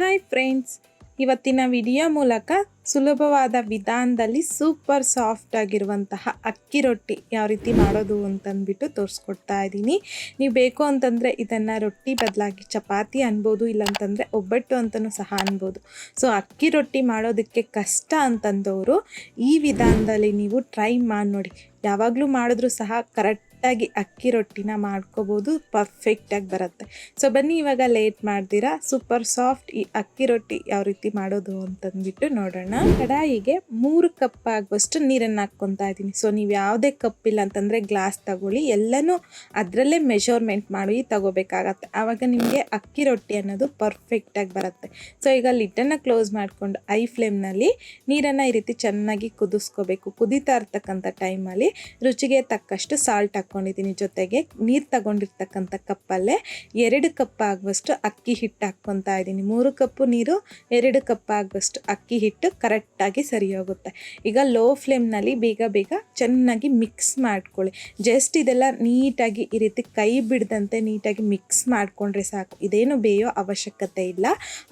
Hi friends. ಇವತ್ತಿನ video ಮೂಲಕ ಸುಲಭವಾದ ವಿಧಾನದಲ್ಲಿ ಸೂಪರ್ ಸಾಫ್ಟ್ ಆಗಿರುವಂತಹ ಅಕ್ಕಿ ರೊಟ್ಟಿ ಯಾವ ರೀತಿ ಮಾಡೋದು ಅಂತಂದ್ಬಿಟ್ಟು ತೋರಿಸ್ಕೊಡ್ತಾ ಇದ್ದೀನಿ. ನೀವು ಬೇಕು ಅಂತಂದರೆ ಇದನ್ನು ರೊಟ್ಟಿ ಬದಲಾಗಿ ಚಪಾತಿ ಅನ್ಬೋದು, ಇಲ್ಲಾಂತಂದರೆ ಒಬ್ಬಟ್ಟು ಅಂತಲೂ ಸಹ ಅನ್ಬೋದು. ಸೊ, ಅಕ್ಕಿ ರೊಟ್ಟಿ ಮಾಡೋದಕ್ಕೆ ಕಷ್ಟ ಅಂತಂದವರು ಈ ವಿಧಾನದಲ್ಲಿ ನೀವು ಟ್ರೈ ಮಾಡಿ ನೋಡಿ ಯಾವಾಗಲೂ ಮಾಡಿದ್ರೂ ಸಹ ಕರೆಕ್ಟಾಗಿ ಅಕ್ಕಿ ರೊಟ್ಟಿನ ಮಾಡ್ಕೋಬೋದು ಪರ್ಫೆಕ್ಟಾಗಿ ಬರುತ್ತೆ. ಸೊ ಬನ್ನಿ ಇವಾಗ ಲೇಟ್ ಮಾಡ್ತೀರಾ? ಸೂಪರ್ ಸಾಫ್ಟ್ ಈ ಅಕ್ಕಿ ರೊಟ್ಟಿ ಯಾವ ರೀತಿ ಮಾಡೋದು ಅಂತಂದ್ಬಿಟ್ಟು ನೋಡೋಣ. ಕಡಾಯಿಗೆ ಮೂರು ಕಪ್ ಆಗುವಷ್ಟು ನೀರನ್ನು ಹಾಕ್ಕೊತಾ ಇದ್ದೀನಿ. ಸೊ ನೀವು ಯಾವುದೇ ಕಪ್ ಇಲ್ಲ ಅಂತಂದರೆ ಗ್ಲಾಸ್ ತಗೊಳ್ಳಿ. ಎಲ್ಲನೂ ಅದರಲ್ಲೇ ಮೆಷರ್ಮೆಂಟ್ ಮಾಡಿ ತಗೋಬೇಕಾಗತ್ತೆ. ಆವಾಗ ನಿಮಗೆ ಅಕ್ಕಿ ರೊಟ್ಟಿ ಅನ್ನೋದು ಪರ್ಫೆಕ್ಟಾಗಿ ಬರುತ್ತೆ. ಸೊ ಈಗ ಲಿಟ್ಟನ್ನು ಕ್ಲೋಸ್ ಮಾಡಿಕೊಂಡು ಐ ಫ್ಲೇಮ್ನಲ್ಲಿ ನೀರನ್ನು ಈ ರೀತಿ ಚೆನ್ನಾಗಿ ಕುದಿಸ್ಕೋಬೇಕು. ಕುದೀತಾ ಇರ್ತಕ್ಕಂಥ ಟೈಮಲ್ಲಿ ರುಚಿಗೆ ತಕ್ಕಷ್ಟು ಸಾಲ್ಟ್ ಹಾಕ್ಕೊಂಡಿದ್ದೀನಿ ಜೊತೆಗೆ ನೀರು ತಗೊಂಡಿರ್ತಕ್ಕಂಥ ಕಪ್ಪಲ್ಲೇ ಎರಡು ಕಪ್ ಆಗುವಷ್ಟು ಅಕ್ಕಿ ಹಿಟ್ಟು ಹಾಕ್ಕೊತಾ ಇದ್ದೀನಿ. ಮೂರು ಕಪ್ಪು ನೀರು, ಎರಡು ಕಪ್ ಆಗುವಷ್ಟು ಅಕ್ಕಿ ಹಿಟ್ಟು ಕರೆಕ್ಟಾಗಿ ಸರಿ ಹೋಗುತ್ತೆ ಈಗ ಲೋ ಫ್ಲೇಮ್ನಲ್ಲಿ ಬೇಗ ಬೇಗ ಚೆನ್ನಾಗಿ ಮಿಕ್ಸ್ ಮಾಡ್ಕೊಳ್ಳಿ. ಜಸ್ಟ್ ಇದೆಲ್ಲ ನೀಟಾಗಿ ಈ ರೀತಿ ಕೈ ಬಿಡದಂತೆ ನೀಟಾಗಿ ಮಿಕ್ಸ್ ಮಾಡಿಕೊಂಡ್ರೆ ಸಾಕು. ಇದೇನು ಬೇಯೋ ಅವಶ್ಯಕತೆ ಇಲ್ಲ.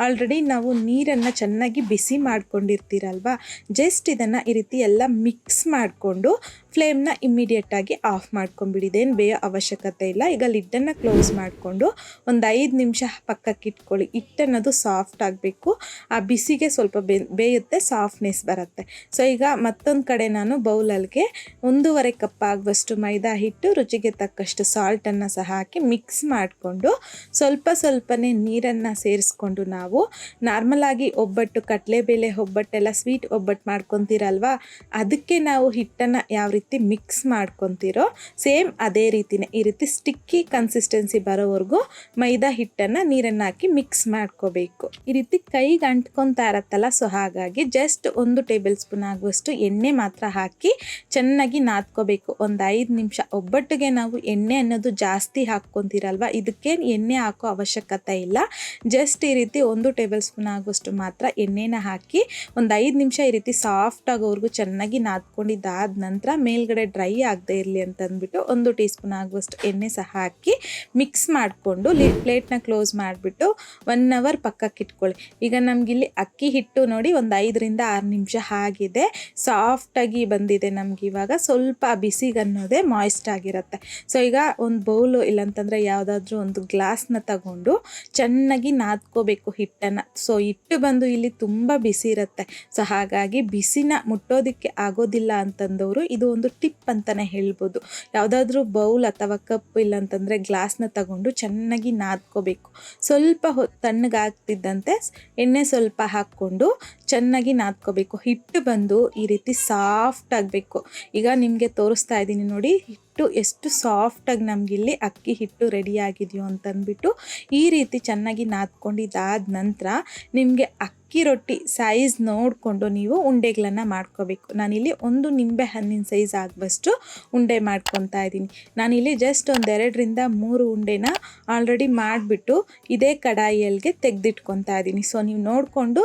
ಆಲ್ರೆಡಿ ನಾವು ನೀರನ್ನು ಚೆನ್ನಾಗಿ ಬಿಸಿ ಮಾಡ್ಕೊಂಡಿರ್ತೀರಲ್ವಾ? ಜಸ್ಟ್ ಇದನ್ನು ಈ ರೀತಿ ಎಲ್ಲ ಮಿಕ್ಸ್ ಮಾಡಿಕೊಂಡು ಫ್ಲೇಮ್ನ ಇಮ್ಮಿಡಿಯೇಟಾಗಿ ಆಫ್ ಮಾಡ್ಕೊಂಬಿಡಿ ಇದೇನು ಬೇಯೋ ಅವಶ್ಯಕತೆ ಇಲ್ಲ. ಈಗ ಲಿಡ್ಡನ್ನು ಕ್ಲೋಸ್ ಮಾಡಿಕೊಂಡು ಒಂದು ಐದು ನಿಮಿಷ ಪಕ್ಕಕ್ಕೆ ಇಟ್ಕೊಳ್ಳಿ. ಹಿಟ್ಟನ್ನೋದು ಸಾಫ್ಟ್ ಆಗಬೇಕು. ಆ ಬಿಸಿಗೆ ಸ್ವಲ್ಪ ಬೇಯುತ್ತೆ, ಸಾಫ್ಟ್ನೆಸ್ ಬರುತ್ತೆ. ಸೊ ಈಗ ಮತ್ತೊಂದು ಕಡೆ ನಾನು ಬೌಲಲ್ಗೆ ಒಂದೂವರೆ ಕಪ್ ಆಗುವಷ್ಟು ಮೈದಾ ಹಿಟ್ಟು, ರುಚಿಗೆ ತಕ್ಕಷ್ಟು ಸಾಲ್ಟನ್ನು ಸಹ ಹಾಕಿ ಮಿಕ್ಸ್ ಮಾಡಿಕೊಂಡು ಸ್ವಲ್ಪ ಸ್ವಲ್ಪನೇ ನೀರನ್ನು ಸೇರಿಸ್ಕೊಂಡು ನಾವು ನಾರ್ಮಲಾಗಿ ಒಬ್ಬಟ್ಟು, ಕಡಲೆಬೇಳೆ ಒಬ್ಬಟ್ಟೆಲ್ಲ ಸ್ವೀಟ್ ಒಬ್ಬಟ್ಟು ಮಾಡ್ಕೊತೀರಲ್ವಾ? ಅದಕ್ಕೆ ನಾವು ಹಿಟ್ಟನ್ನು ಯಾವ ರೀತಿ ಮಿಕ್ಸ್ ಮಾಡ್ಕೊತೀರೋ, ಸೇಮ್ ಅದೇ ರೀತಿಯೇ ಈ ರೀತಿ ಸ್ಟಿಕ್ಕಿ ಕನ್ಸಿಸ್ಟೆನ್ಸಿ ಬರೋವರೆಗೂ ಮೈದಾ ಹಿಟ್ಟನ್ನು ನೀರನ್ನು ಹಾಕಿ ಮಿಕ್ಸ್ ಮಾಡ್ಕೋಬೇಕು. ಈ ರೀತಿ ಕೈಗೆ ಅಂಟ್ಕೊತಾ ಇರತ್ತಲ್ಲ ಸೊ ಹಾಗಾಗಿ ಜಸ್ಟ್ ಒಂದು ಟೇಬಲ್ ಸ್ಪೂನ್ ಆಗುವಷ್ಟು ಎಣ್ಣೆ ಮಾತ್ರ ಹಾಕಿ ಚೆನ್ನಾಗಿ ನಾದ್ಕೋಬೇಕು. ಒಂದು ಐದು ನಿಮಿಷ, ಒಬ್ಬಟ್ಟಿಗೆ ನಾವು ಎಣ್ಣೆ ಅನ್ನೋದು ಜಾಸ್ತಿ ಹಾಕ್ಕೊತೀರಲ್ವ ಇದಕ್ಕೆ ಎಣ್ಣೆ ಹಾಕೋ ಅವಶ್ಯಕತೆ ಇಲ್ಲ. ಜಸ್ಟ್ ಈ ರೀತಿ ಒಂದು ಟೇಬಲ್ ಸ್ಪೂನ್ ಆಗುವಷ್ಟು ಮಾತ್ರ ಎಣ್ಣೆನ ಹಾಕಿ ಒಂದು ಐದು ನಿಮಿಷ ಈ ರೀತಿ ಸಾಫ್ಟ್ ಆಗೋವರೆಗೂ ಚೆನ್ನಾಗಿ ನಾದ್ಕೊಂಡಿದ್ದಾದ ನಂತರ ಮೇಲ್ಗಡೆ ಡ್ರೈ ಆಗದೆ ಇರಲಿ ಅಂತ ಅಂದ್ಬಿಟ್ಟು ಒಂದು ಟೀ ಸ್ಪೂನ್ ಆಗುವಷ್ಟು ಎಣ್ಣೆ ಸಹ ಹಾಕಿ ಮಿಕ್ಸ್ ಮಾಡಿಕೊಂಡು ಲಿ ಪ್ಲೇಟ್ನ ಕ್ಲೋಸ್ ಮಾಡಿಬಿಟ್ಟು ಒನ್ ಅವರ್ ಪಕ್ಕಕ್ಕೆ ಇಟ್ಕೊಳ್ಳಿ. ಈಗ ನಮಗಿಲ್ಲಿ ಅಕ್ಕಿ ಹಿಟ್ಟು ನೋಡಿ ಒಂದು ಐದರಿಂದ ಆರು ನಿಮಿಷ ಆಗಿದೆ. ಸಾಫ್ಟಾಗಿ ಬಂದಿದೆ ನಮ್ಗೆ ಇವಾಗ. ಸ್ವಲ್ಪ ಬಿಸಿಗೆ ಅನ್ನೋದೇ ಮಾಯ್ಸ್ಟ್ ಆಗಿರುತ್ತೆ. ಸೊ ಈಗ ಒಂದು ಬೌಲು ಇಲ್ಲಾಂತಂದರೆ ಯಾವುದಾದ್ರೂ ಒಂದು ಗ್ಲಾಸ್ನ ತಗೊಂಡು ಚೆನ್ನಾಗಿ ನಾದ್ಕೋಬೇಕು ಹಿಟ್ಟನ್ನು. ಸೊ ಹಿಟ್ಟು ಬಂದು ಇಲ್ಲಿ ತುಂಬ ಬಿಸಿ ಇರುತ್ತೆ. ಸೊ ಹಾಗಾಗಿ ಬಿಸಿನ ಮುಟ್ಟೋದಕ್ಕೆ ಆಗೋದಿಲ್ಲ ಅಂತಂದವರು ಇದು ಒಂದು ಟಿಪ್ ಅಂತಲೇ ಹೇಳ್ಬೋದು. ಯಾವುದಾದ್ರೂ ಬೌಲ್ ಅಥವಾ ಕಪ್ ಇಲ್ಲಾಂತಂದರೆ ಗ್ಲಾಸ್ನ ತಗೊಂಡು ಚೆನ್ನಾಗಿ ನಾದ್ಕೋಬೇಕು. ಸ್ವಲ್ಪ ಹೊ, ತಣ್ಣಗಾಗ್ತಿದ್ದಂತೆ ಎಣ್ಣೆ ಸ್ವಲ್ಪ ಹಾಕ್ಕೊಂಡು ಚೆನ್ನಾಗಿ ನಾದ್ಕೋಬೇಕು. ಹಿಟ್ಟು ಬಂದು ಈ ರೀತಿ ಸಾಫ್ಟ್ ಆಗಬೇಕು. ಈಗ ನಿಮಗೆ ತೋರಿಸ್ತಾ ಇದ್ದೀನಿ ನೋಡಿ, ಹಿಟ್ಟು ಎಷ್ಟು ಸಾಫ್ಟಾಗಿ ನಮಗಿಲ್ಲಿ ಅಕ್ಕಿ ಹಿಟ್ಟು ರೆಡಿ ಆಗಿದೆಯೋ ಅಂತಂದ್ಬಿಟ್ಟು ಈ ರೀತಿ ಚೆನ್ನಾಗಿ ನಾದ್ಕೊಂಡಿದ್ದಾದ ನಂತರ ನಿಮಗೆ ಅಕ್ಕಿ ರೊಟ್ಟಿ ಸೈಜ್ ನೋಡಿಕೊಂಡು ನೀವು ಉಂಡೆಗಳನ್ನು ಮಾಡ್ಕೋಬೇಕು. ನಾನಿಲ್ಲಿ ಒಂದು ನಿಂಬೆ ಹಣ್ಣಿನ ಸೈಜ್ ಆಗುವಷ್ಟು ಉಂಡೆ ಮಾಡ್ಕೊತಾ ಇದ್ದೀನಿ. ನಾನಿಲ್ಲಿ ಜಸ್ಟ್ ಒಂದೆರಡರಿಂದ ಮೂರು ಉಂಡೆನ ಆಲ್ರೆಡಿ ಮಾಡಿಬಿಟ್ಟು ಇದೇ ಕಡಾಯಿಯಲ್ಲಿಗೆ ತೆಗೆದಿಟ್ಕೊತಾ ಇದ್ದೀನಿ. ಸೊ ನೀವು ನೋಡಿಕೊಂಡು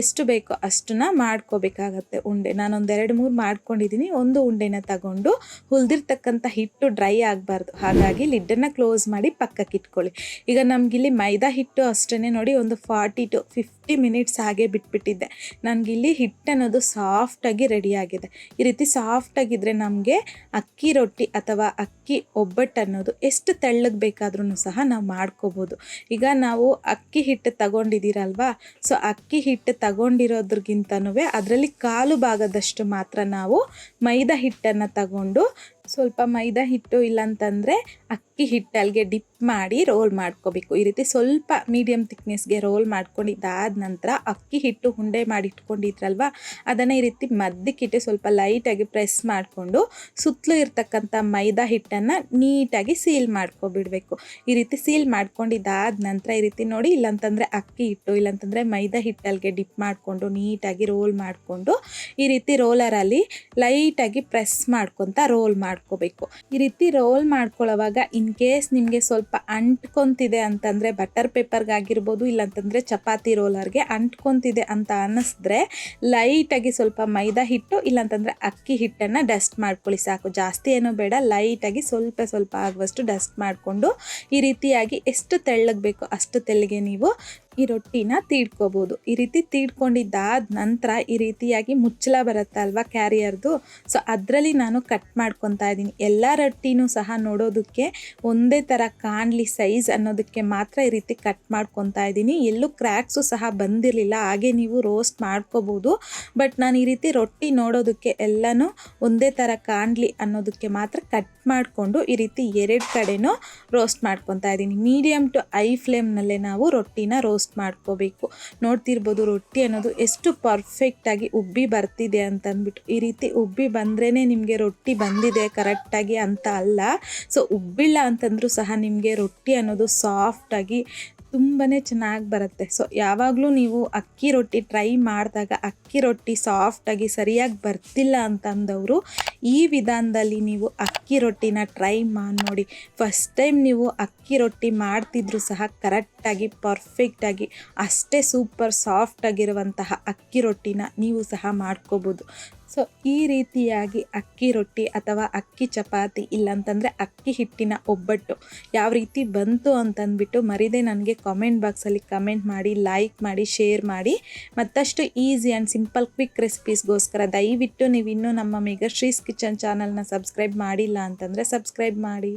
ಎಷ್ಟು ಬೇಕೋ ಅಷ್ಟನ್ನ ಮಾಡ್ಕೋಬೇಕಾಗತ್ತೆ ಉಂಡೆ. ನಾನು ಒಂದೆರಡು ಮೂರು ಮಾಡ್ಕೊಂಡಿದ್ದೀನಿ. ಒಂದು ಉಂಡೆನ ತಗೊಂಡು ಹುಲ್ದಿರ್ತಕ್ಕಂಥ ಹಿಟ್ಟು ಡ್ರೈ ಆಗಬಾರ್ದು. ಹಾಗಾಗಿ ಲಿಡ್ಡನ್ನು ಕ್ಲೋಸ್ ಮಾಡಿ ಪಕ್ಕಕ್ಕೆ ಇಟ್ಕೊಳ್ಳಿ ಈಗ ನಮಗಿಲ್ಲಿ ಮೈದಾ ಹಿಟ್ಟು ಅಷ್ಟೇ ನೋಡಿ ಒಂದು ಫಾರ್ಟಿ ಟು ಫಿಫ್ಟಿ ಮಿನಿಟ್ಸ್ ಹಾಗೆ ಬಿಟ್ಬಿಟ್ಟಿದ್ದೆ. ನನಗಿಲ್ಲಿ ಹಿಟ್ಟು ಅನ್ನೋದು ಸಾಫ್ಟಾಗಿ ರೆಡಿಯಾಗಿದೆ ಈ ರೀತಿ ಸಾಫ್ಟಾಗಿದ್ದರೆ ನಮಗೆ ಅಕ್ಕಿ ರೊಟ್ಟಿ ಅಥವಾ ಅಕ್ಕಿ ಒಬ್ಬಟ್ಟು ಅನ್ನೋದು ಎಷ್ಟು ತೆಳ್ಳಗೆ ಬೇಕಾದ್ರೂ ಸಹ ನಾವು ಮಾಡ್ಕೋಬೋದು. ಈಗ ನಾವು ಅಕ್ಕಿ ಹಿಟ್ಟು ತಗೊಂಡಿದ್ದೀರಲ್ವಾ? ಸೊ ಅಕ್ಕಿ ಹಿಟ್ಟು ತಗೊಂಡಿರೋದ್ರಿಗಿಂತನೂ ಅದರಲ್ಲಿ ಕಾಲು ಭಾಗದಷ್ಟು ಮಾತ್ರ ನಾವು ಮೈದಾ ಹಿಟ್ಟನ್ನು ತಗೊಂಡು ಸ್ವಲ್ಪ ಮೈದಾ ಹಿಟ್ಟು ಇಲ್ಲಾಂತಂದರೆ ಅಕ್ಕಿ ಹಿಟ್ಟಲ್ಲಿಗೆ ಡಿಪ್ ಮಾಡಿ ರೋಲ್ ಮಾಡ್ಕೋಬೇಕು. ಈ ರೀತಿ ಸ್ವಲ್ಪ ಮೀಡಿಯಮ್ ತಿಕ್ನೆಸ್ಗೆ ರೋಲ್ ಮಾಡ್ಕೊಂಡಿದ್ದಾದ ನಂತರ ಅಕ್ಕಿ ಹಿಟ್ಟು ಉಂಡೆ ಮಾಡಿ ಇಟ್ಕೊಂಡಿದ್ರಲ್ವ? ಅದನ್ನು ಈ ರೀತಿ ಮದ್ದಕ್ಕಿಟ್ಟು ಸ್ವಲ್ಪ ಲೈಟಾಗಿ ಪ್ರೆಸ್ ಮಾಡಿಕೊಂಡು ಸುತ್ತಲೂ ಇರ್ತಕ್ಕಂಥ ಮೈದಾ ಹಿಟ್ಟನ್ನು ನೀಟಾಗಿ ಸೀಲ್ ಮಾಡ್ಕೊಬಿಡಬೇಕು. ಈ ರೀತಿ ಸೀಲ್ ಮಾಡ್ಕೊಂಡಿದ್ದಾದ ನಂತರ ಈ ರೀತಿ ನೋಡಿ ಇಲ್ಲಾಂತಂದರೆ ಅಕ್ಕಿ ಹಿಟ್ಟು, ಇಲ್ಲಾಂತಂದರೆ ಮೈದಾ ಹಿಟ್ಟಲ್ಲಿಗೆ ಡಿಪ್ ಮಾಡಿಕೊಂಡು ನೀಟಾಗಿ ರೋಲ್ ಮಾಡಿಕೊಂಡು ಈ ರೀತಿ ರೋಲರಲ್ಲಿ ಲೈಟಾಗಿ ಪ್ರೆಸ್ ಮಾಡ್ಕೊತ ರೋಲ್ ಮಾಡ್ಕೋಬೇಕು ಈ ರೀತಿ ರೋಲ್ ಮಾಡ್ಕೊಳ್ಳೋವಾಗ ಇನ್ ಕೇಸ್ ನಿಮಗೆ ಸ್ವಲ್ಪ ಅಂಟ್ಕೊಂತಿದೆ ಅಂತಂದರೆ ಬಟರ್ ಪೇಪರ್ಗಾಗಿರ್ಬೋದು ಇಲ್ಲಾಂತಂದರೆ ಚಪಾತಿ ರೋಲರ್ಗೆ ಅಂಟ್ಕೊಂತಿದೆ ಅಂತ ಅನ್ನಿಸಿದ್ರೆ ಲೈಟಾಗಿ ಸ್ವಲ್ಪ ಮೈದಾ ಹಿಟ್ಟು, ಇಲ್ಲಾಂತಂದರೆ ಅಕ್ಕಿ ಹಿಟ್ಟನ್ನು ಡಸ್ಟ್ ಮಾಡ್ಕೊಳ್ಳಿ ಸಾಕು. ಜಾಸ್ತಿ ಏನೂ ಬೇಡ ಲೈಟಾಗಿ ಸ್ವಲ್ಪ ಸ್ವಲ್ಪ ಆಗುವಷ್ಟು ಡಸ್ಟ್ ಮಾಡಿಕೊಂಡು ಈ ರೀತಿಯಾಗಿ ಎಷ್ಟು ತೆಳ್ಳಗೆ ಬೇಕೋ ಅಷ್ಟು ತೆಳ್ಳಗೆ ನೀವು ಈ ರೊಟ್ಟಿನ ತೀಡ್ಕೋಬೋದು. ಈ ರೀತಿ ತೀಡ್ಕೊಂಡಿದ್ದಾದ ನಂತರ ಈ ರೀತಿಯಾಗಿ ಮುಚ್ಚಳ ಬರುತ್ತಲ್ವ ಕ್ಯಾರಿಯರ್ದು? ಸೊ, ಅದರಲ್ಲಿ ನಾನು ಕಟ್ ಮಾಡ್ಕೊತಾ ಇದ್ದೀನಿ. ಎಲ್ಲ ರೊಟ್ಟಿನೂ ಸಹ ನೋಡೋದಕ್ಕೆ ಒಂದೇ ಥರ ಕಾಣಲಿ ಸೈಜ್ ಅನ್ನೋದಕ್ಕೆ ಮಾತ್ರ ಈ ರೀತಿ ಕಟ್ ಮಾಡ್ಕೊತಾ ಇದ್ದೀನಿ. ಎಲ್ಲೂ ಕ್ರ್ಯಾಕ್ಸು ಸಹ ಬಂದಿರಲಿಲ್ಲ. ಹಾಗೆ ನೀವು ರೋಸ್ಟ್ ಮಾಡ್ಕೋಬೋದು. ಬಟ್ ನಾನು ಈ ರೀತಿ ರೊಟ್ಟಿ ನೋಡೋದಕ್ಕೆ ಎಲ್ಲನೂ ಒಂದೇ ಥರ ಕಾಣಲಿ ಅನ್ನೋದಕ್ಕೆ ಮಾತ್ರ ಕಟ್ ಮಾಡಿಕೊಂಡು ಈ ರೀತಿ ಎರಡು ಕಡೆನೂ ರೋಸ್ಟ್ ಮಾಡ್ಕೊತಾ ಇದ್ದೀನಿ. ಮೀಡಿಯಮ್ ಟು ಐ ಫ್ಲೇಮ್ನಲ್ಲೇ ನಾವು ರೊಟ್ಟಿನ ರೋಸ್ಟ್ ಮಾಡ್ಕೋಬೇಕು. ನೋಡ್ತಿರ್ಬೋದು ರೊಟ್ಟಿ ಅನ್ನೋದು ಎಷ್ಟು ಪರ್ಫೆಕ್ಟಾಗಿ ಉಬ್ಬಿ ಬರ್ತಿದೆ ಅಂತಂದ್ಬಿಟ್ಟು. ಈ ರೀತಿ ಉಬ್ಬಿ ಬಂದ್ರೇ ನಿಮಗೆ ರೊಟ್ಟಿ ಬಂದಿದೆ ಕರೆಕ್ಟಾಗಿ ಅಂತ ಅಲ್ಲ. ಸೊ ಉಬ್ಬಿಲ್ಲ ಅಂತಂದ್ರೂ ಸಹ ನಿಮಗೆ ರೊಟ್ಟಿ ಅನ್ನೋದು ಸಾಫ್ಟಾಗಿ ತುಂಬಾ ಚೆನ್ನಾಗಿ ಬರುತ್ತೆ. ಸೊ ಯಾವಾಗಲೂ ನೀವು ಅಕ್ಕಿ ರೊಟ್ಟಿ ಟ್ರೈ ಮಾಡಿದಾಗ ಅಕ್ಕಿ ರೊಟ್ಟಿ ಸಾಫ್ಟಾಗಿ ಸರಿಯಾಗಿ ಬರ್ತಿಲ್ಲ ಅಂತಂದವರು, ಈ ವಿಧಾನದಲ್ಲಿ ನೀವು ಅಕ್ಕಿ ರೊಟ್ಟಿನ ಟ್ರೈ ಮಾಡಿ ನೋಡಿ. ಫಸ್ಟ್ ಟೈಮ್ ನೀವು ಅಕ್ಕಿ ರೊಟ್ಟಿ ಮಾಡ್ತಿದ್ರು ಸಹ ಕರೆಕ್ಟಾಗಿ ಪರ್ಫೆಕ್ಟಾಗಿ ಅಷ್ಟೇ ಸೂಪರ್ ಸಾಫ್ಟಾಗಿರುವಂತಹ ಅಕ್ಕಿ ರೊಟ್ಟಿನ ನೀವು ಸಹ ಮಾಡ್ಕೋಬೋದು. ಸೊ ಈ ರೀತಿಯಾಗಿ ಅಕ್ಕಿ ರೊಟ್ಟಿ ಅಥವಾ ಅಕ್ಕಿ ಚಪಾತಿ ಇಲ್ಲಾಂತಂದರೆ ಅಕ್ಕಿ ಹಿಟ್ಟಿನ ಒಬ್ಬಟ್ಟು ಯಾವ ರೀತಿ ಬಂತು ಅಂತಂದ್ಬಿಟ್ಟು ಮರಿದೆ ನನಗೆ ಕಾಮೆಂಟ್ ಬಾಕ್ಸಲ್ಲಿ ಕಮೆಂಟ್ ಮಾಡಿ ಲೈಕ್ ಮಾಡಿ ಶೇರ್ ಮಾಡಿ. ಮತ್ತಷ್ಟು ಈಸಿ ಆ್ಯಂಡ್ ಸಿಂಪಲ್ ಕ್ವಿಕ್ ರೆಸಿಪೀಸ್ಗೋಸ್ಕರ ದಯವಿಟ್ಟು ನೀವು ಇನ್ನೂ ನಮ್ಮ ಮೆಗಶ್ರೀಸ್ ಕಿಚನ್ ಚಾನಲ್ನ ಸಬ್ಸ್ಕ್ರೈಬ್ ಮಾಡಿಲ್ಲ ಅಂತಂದರೆ ಸಬ್ಸ್ಕ್ರೈಬ್ ಮಾಡಿ.